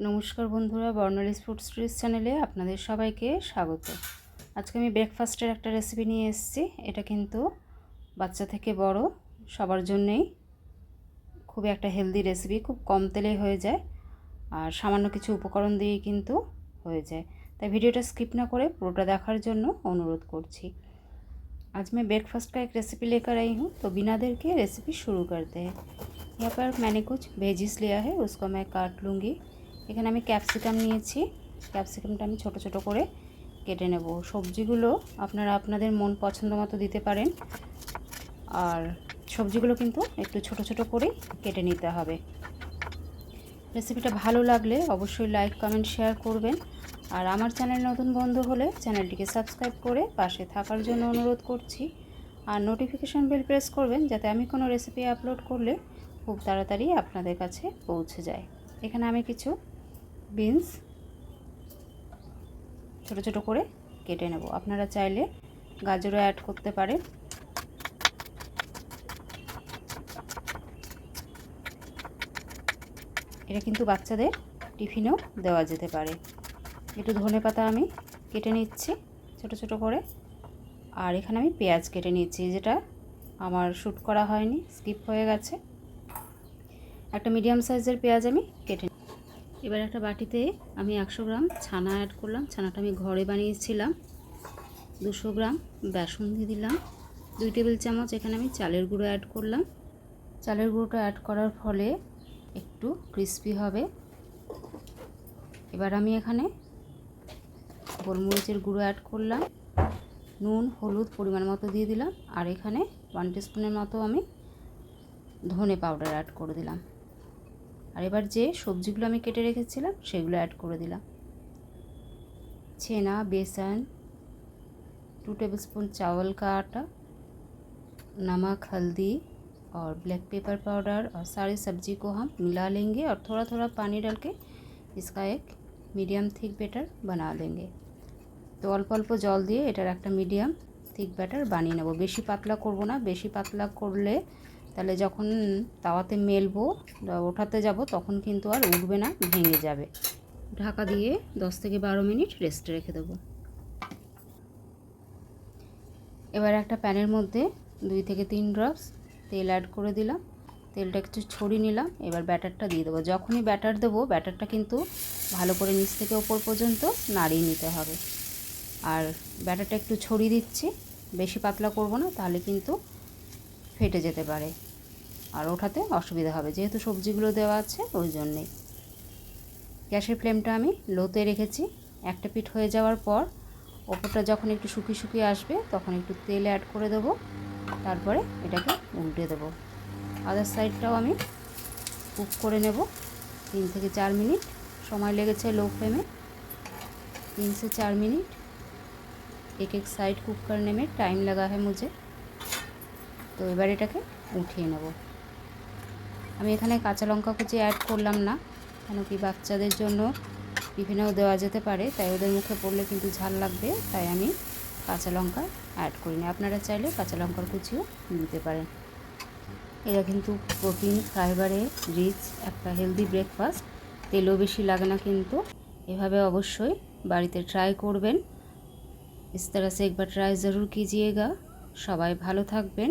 নমস্কার বন্ধুরা বর্ণালিস food stories চ্যানেলে আপনাদের সবাইকে স্বাগত আজকে আমি ব্রেকফাস্টের একটা রেসিপি নিয়ে এসেছি এটা কিন্তু বাচ্চা থেকে বড় সবার জন্যেই খুবই একটা হেলদি রেসিপি খুব কম তেলে হয়ে যায় আর সামান্য কিছু উপকরণ দিয়েই কিন্তু হয়ে যায় তাই ভিডিওটা স্কিপ না করে পুরোটা দেখার জন্য অনুরোধ করছি आज मैं ब्रेकफास्ट का एक रेसिपी लेकर आई हूँ तो बिना देर के रेसिपी शुरू करते हैं यहाँ पर मैंने कुछ भेजिस लिया है उसको मैं काट लूँगी এখানে আমি ক্যাপসিকাম নিয়েছি। ক্যাপসিকামটা আমি ছোট ছোট করে কেটে নেব। সবজিগুলো আপনারা আপনাদের মন পছন্দ মতো দিতে পারেন। আর সবজিগুলো কিন্তু একটু ছোট ছোট করে কেটে নিতে হবে। রেসিপিটা ভালো লাগলে অবশ্যই লাইক, কমেন্ট, শেয়ার করবেন। আর আমার চ্যানেল নতুন বন্ধু হলে চ্যানেলটিকে সাবস্ক্রাইব করে পাশে থাকার জন্য অনুরোধ করছি। আর নোটিফিকেশান বেল প্রেস করবেন যাতে আমি কোনো রেসিপি আপলোড করলে খুব তাড়াতাড়ি আপনাদের কাছে পৌঁছে যায়। এখানে আমি কিছু বিনস ছোট ছোট করে কেটে নেব। আপনারা চাইলে গাজরও অ্যাড করতে পারেন। এটা কিন্তু বাচ্চাদের টিফিনেও দেওয়া যেতে পারে। একটু ধনে পাতা আমি কেটে নিচ্ছি ছোট ছোট করে। আর এখানে আমি পেঁয়াজ কেটে নিচ্ছি, যেটা আমার শ্যুট করা হয়নি, স্কিপ হয়ে গেছে। একটা মিডিয়াম সাইজের পেঁয়াজ আমি কেটে এবার একটা বাটিতে আমি একশো গ্রাম ছানা অ্যাড করলাম। ছানাটা আমি ঘরে বানিয়েছিলাম। দুশো গ্রাম বেসন দিয়ে দিলাম। দুই টেবিল চামচ এখানে আমি চালের গুঁড়ো অ্যাড করলাম। চালের গুঁড়োটা অ্যাড করার ফলে একটু ক্রিস্পি হবে। এবার আমি এখানে গোলমরিচের গুঁড়ো অ্যাড করলাম। নুন, হলুদ পরিমাণ মতো দিয়ে দিলাম। আর এখানে ওয়ান টিস্পুনের মতো আমি ধনে পাউডার অ্যাড করে দিলাম। আর এবার যে সবজিগুলো আমি কেটে রেখেছিলাম, সেগুলো অ্যাড করে দিলাম। ছেনা, বেসন টু টেবিল স্পুন চাউল কাটা आटा হলদি আর ব্ল্যাক পেপার পাউডার আর সারি সবজি কো হাম মিলা मिला আর থোড়া थोड़ा পানি ডালকে डाल এক মিডিয়াম থিক ব্যাটার বানা লেঙ্গে তো অল্প অল্প জল দিয়ে এটার একটা মিডিয়াম থিক ব্যাটার বানিয়ে নেব বেশি পাতলা করব না বেশি পাতলা করলে তাহলে যখন তাওয়াতে মেলবো ওঠাতে যাব, তখন কিন্তু আর উঠবে না, ভেঙে যাবে। ঢাকা দিয়ে দশ থেকে বারো মিনিট রেস্টে রেখে দেবো। এবার একটা প্যানের মধ্যে দুই থেকে তিন ড্রপস তেল অ্যাড করে দিলাম। তেলটা একটু ছড়িয়ে নিলাম, এবার ব্যাটারটা দিয়ে দেবো। যখনই ব্যাটার দেবো, ব্যাটারটা কিন্তু ভালো করে নিচ থেকে ওপর পর্যন্ত নাড়িয়ে নিতে হবে। আর ব্যাটারটা একটু ছড়িয়ে দিচ্ছি, বেশি পাতলা করব না, তাহলে কিন্তু ফেটে যেতে পারে আর ওঠাতে অসুবিধা হবে যেহেতু সবজিগুলো দেওয়া আছে ওই জন্যেই গ্যাসের ফ্লেমটা আমি লোতে রেখেছি একটা পিঠ হয়ে যাওয়ার পর ওপরটা যখন একটু শুকিয়ে শুকিয়ে আসবে তখন একটু তেল অ্যাড করে দেবো তারপরে এটাকে উল্টে দেবো আদার সাইডটাও আমি কুক করে নেব তিন থেকে চার মিনিট সময় লেগেছে লো फ्लेम तीन से चार मिनट एक एक साइड कुक करने में टाइम लगा है मुझे তো এবার এটাকে উঠিয়ে নেব আমি এখানে কাঁচা লঙ্কা কুচি অ্যাড করলাম না কেন কি বাচ্চাদের জন্য টিফিনেও দেওয়া যেতে পারে তাই ওদের মুখে পড়লে কিন্তু ঝাল লাগবে তাই আমি কাঁচা লঙ্কা অ্যাড করিনি আপনারা চাইলে কাঁচা লঙ্কার কুচিও দিতে পারেন এটা কিন্তু প্রোটিন ফাইবারে রিচ একটা হেলদি ব্রেকফাস্ট তেলও বেশি লাগে না কিন্তু এভাবে অবশ্যই বাড়িতে ট্রাই করবেন इस तरह से एक बार ट्राई ज़रूर कीजिएगा সবাই ভালো থাকবেন